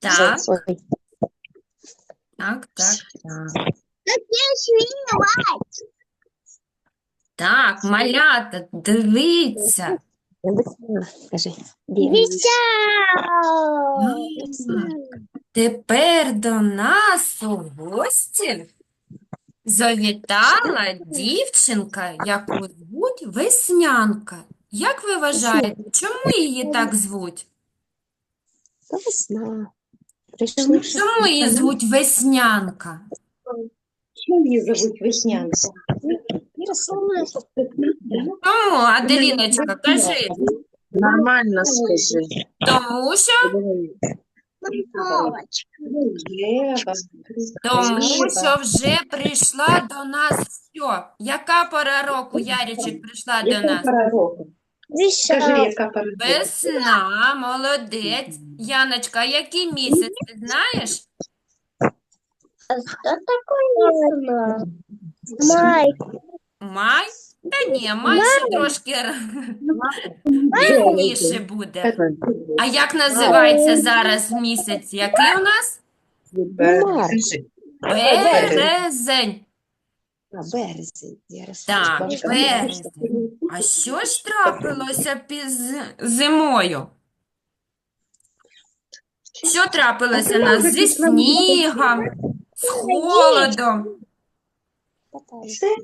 Так, так, так, так. Так, малята, дивіться. Скажи, дивіться. Тепер до нас у гості завітала дівчинка, яку звуть Веснянка. Як ви вважаєте, чому її так звуть? Та весна. Прийшли. Чому її звуть Веснянка? Чому її зовуть Веснянка? Тому, Аделіночка, кажи, Нормально скажи. тому що, тому що вже прийшла до нас що? Яка пора року, Ярічик, прийшла до Яка нас? пора року? Скажи, яка? Весна, молодець. Яночка, який місяць, ти знаєш? А что такое весна? Май. Май? Та ні, май ще трошки пізніше буде. А як називається зараз місяць? Який у нас? Березень. А, березень. Ярослав. Так, березень. А що ж трапилося під зимою? Що трапилося нас зі снігом, з холодом? Все?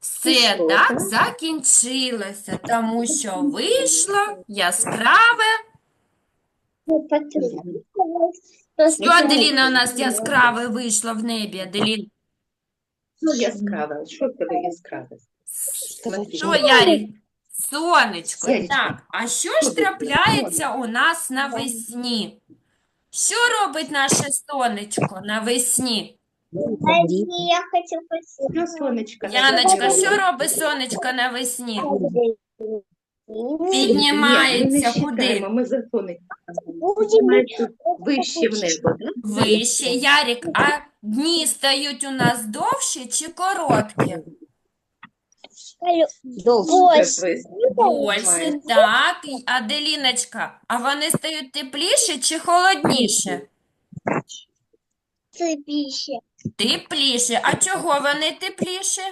Все так закінчилося, тому що вийшло яскраве. Що, Аделіна, у нас яскраве вийшло в небі, Аделін? Ну, яскраве. Що в тебе яскраве? Що, Ярик? Сонечко, Сонечко. так. А що ж трапляється у нас навесні? Що робить наше сонечко навесні? Я хочу Ну, сонечко. Яночка, що робить сонечко навесні? Піднімається Ні, ми не куди? ми за сонечко. Вище в небо. Вище. Ярик, а дні стають у нас довші чи короткі? Більше, так. Аделіночка, а вони стають тепліше чи холодніше? Цепище. Тепліше. А чого вони тепліше?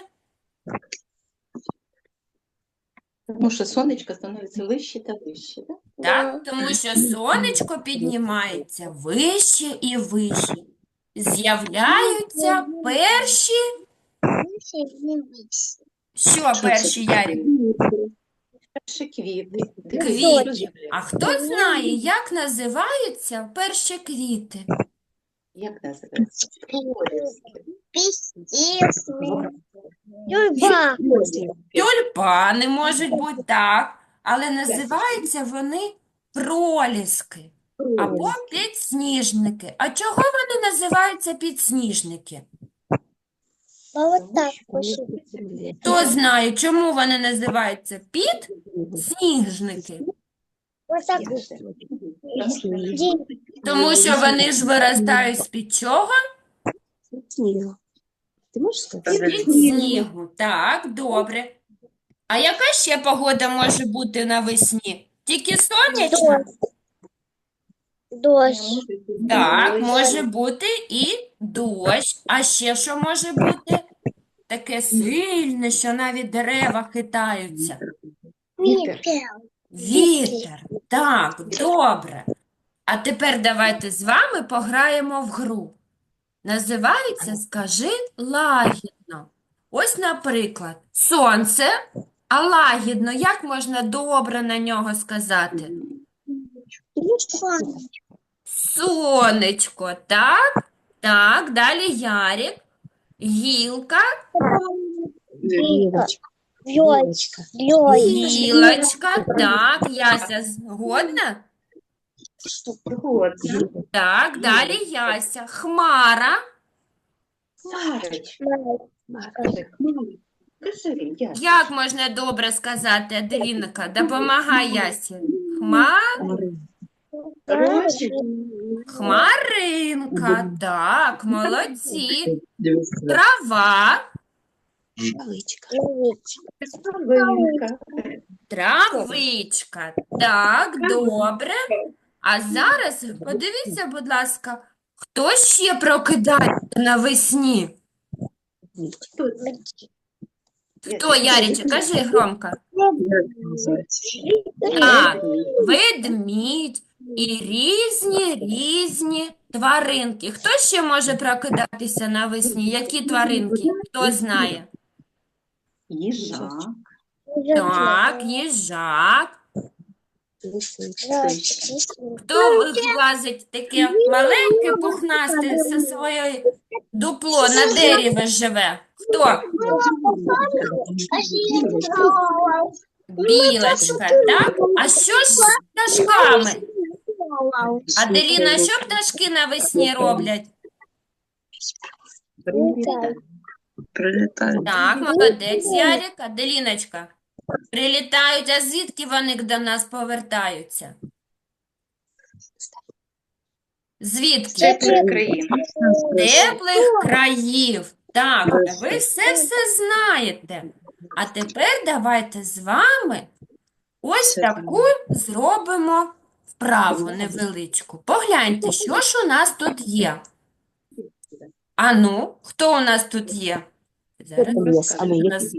Тому що сонечко становиться вище та вище, да? Так, тому що сонечко піднімається вище і вище. З'являються перші. Що перші, Ярик? Перші квіти. Квіти. А хто знає, як називаються перші квіти? Як називається? Тюльпани можуть бути так, але називаються вони проліски або підсніжники. А чого вони називаються підсніжники? А вот так. Хто знає, чому вони називаються підсніжники? Тому що вони ж виростають з-під чого? Снігу. Ти можеш сказати? З-під снігу. Так, добре. А яка ще погода може бути навесні? Тільки сонячна? Дождь. Так, може бути і дощ. А ще що може бути? Таке сильне, що навіть дерева хитаються. Вітер. Вітер. Так, добре. А тепер давайте з вами пограємо в гру. Називається «Скажи лагідно». Ось, наприклад, сонце, а лагідно, як можна добре на нього сказати? Сонечко, так? Так, далі Ярик. Гілка, Гілочка. Гілочка, так, Яся, згодна? Так, далі Яся. Хмара. Як можна добре сказати, Аделінка? Допомагай Ясі. Хма... Хмаринка, так, молодці. Трава, Шаличка. Травичка. Так, добре. А зараз подивіться, будь ласка, хто ще прокидається навесні? Хто, Ярічка, кажи громко. Так, ведмідь і різні різні тваринки. Хто ще може прокидатися навесні? Які тваринки? Хто знає? Їжак, Так, їжак. Хто влазить таке маленьке, пухнасте зі своєю дупло на дереві живе? Хто? Білочка, так? А що ж з пташками? Аделіна, що пташки навесні роблять? Прилітають. Так, молодець, Ярик. Аделіночка. Прилітають, а звідки вони до нас повертаються? Звідки? теплих країн. Теплих країв. Так, ви все-все знаєте. А тепер давайте з вами ось таку зробимо вправу невеличку. Погляньте, що ж у нас тут є. Ану, хто у нас тут є? Зараз у нас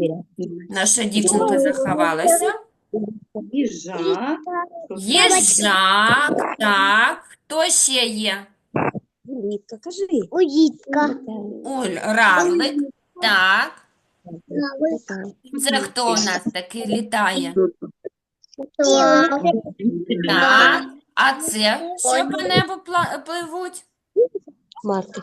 наша дівчинка заховалася. Їжак, Їжак, так. Хто ще є? Улітка, кажи. Улитка. Уль, равлик. Так. Це хто у нас такий літає? Так. А це що по небу пла- пливуть? Марки.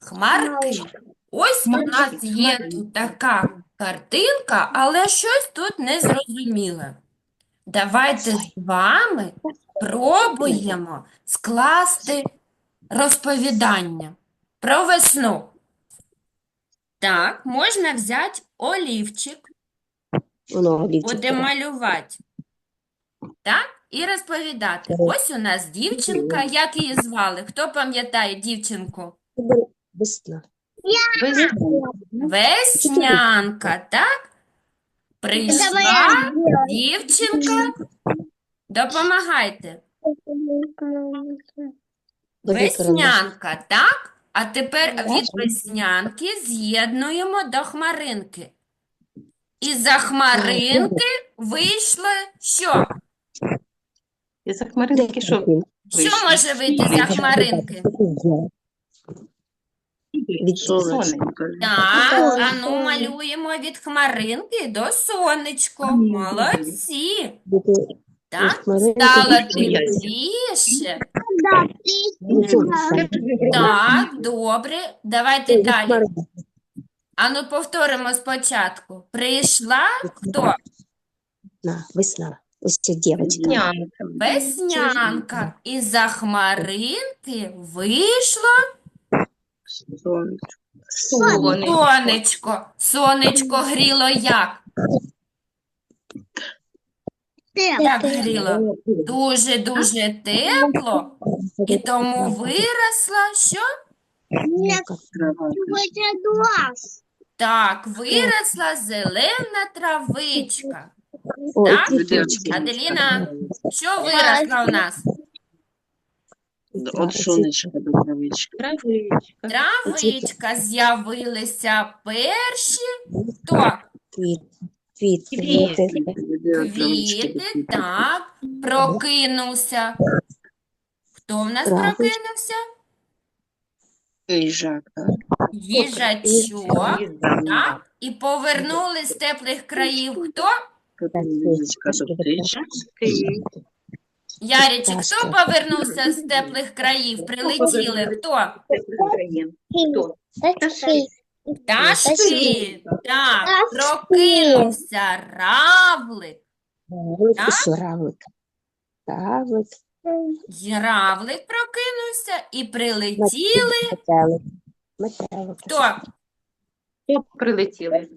Хмарки. Ось у нас є тут така картинка, але щось тут незрозуміле. Давайте з вами пробуємо скласти розповідання про весну. Так, можна взяти олівчик, Воно олівчик. будемо малювати. Так? І розповідати. Ось у нас дівчинка, як її звали? Хто пам'ятає дівчинку? Весна. весна, Веснянка, так? Прийшла дівчинка. Допомагайте. Веснянка, так? А тепер від веснянки з'єднуємо до хмаринки. І за хмаринки вийшло що? І за хмаринки що? Що може вийти за хмаринки? Сонечко. Так, а ну малюємо від хмаринки до сонечко. Молодці. Так, стало від тепліше. Так, добре. Давайте далі. Ану, повторимо спочатку. Прийшла хто? Весна. Ось дівчинка. Нянка. Веснянка. І за хмаринки вийшло Сонечко. сонечко. Сонечко гріло як? Як гріло? Дуже-дуже тепло. І тому виросла що? Так, виросла зелена травичка. Так. Аделіна, що виросла у нас? От сонечка до травички. Травичка, Травичка з'явилися перші. Хто? Квіт. Квіт. Квіти. Квіти, так. Прокинувся. Хто в нас Травичка. прокинувся? Їжак, так? Їжачок. Так. І повернули з теплих країв. Хто? До. Ярічик, хто повернувся з теплих країв? Прилетіли. Хто? Хто? Пташки. Так, прокинувся равлик. Равлик. Так? Равлик? Равлик. Равлик прокинувся і прилетіли. Метелик. Хто прилетіли?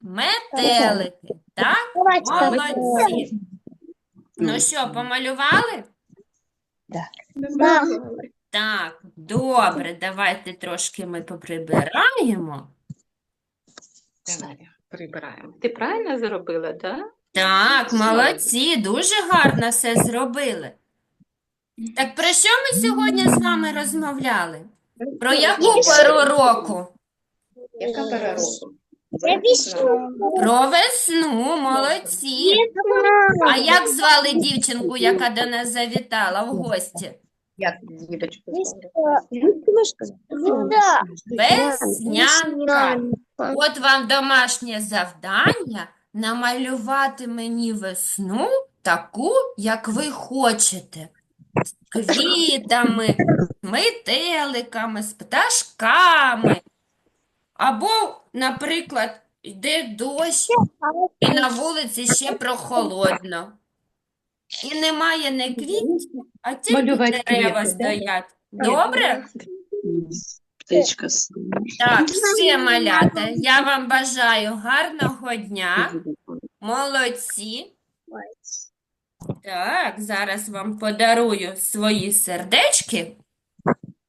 Метелики. Так? Молодці. Ну що, помалювали? Так, добре, давайте трошки ми поприбираємо. Давай, прибираємо. Ти правильно зробила, так? Так, молодці, дуже гарно все зробили. Так про що ми сьогодні з вами розмовляли? Про яку пору року? Яка пора року? Я. Про весну, молодці. А як звали дівчинку, яка до нас завітала в гості? Як діточку. Веснянка. От вам домашнє завдання намалювати мені весну таку, як ви хочете. З квітами, метеликами, з пташками. Або, наприклад, йде дощ, і на вулиці ще прохолодно. І немає не квітів, а тільки Малювати дерева квіти, да? стоять. Добре? Птичка сонечка. Так, все, малята, я вам бажаю гарного дня, молодці. Так, зараз вам подарую свої сердечки.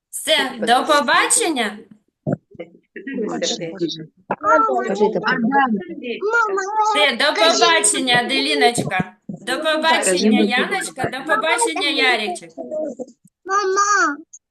Все, до побачення. Все, до побачення, Деліночка. До побачення, Яночка, до побачення, Яричек. Мама.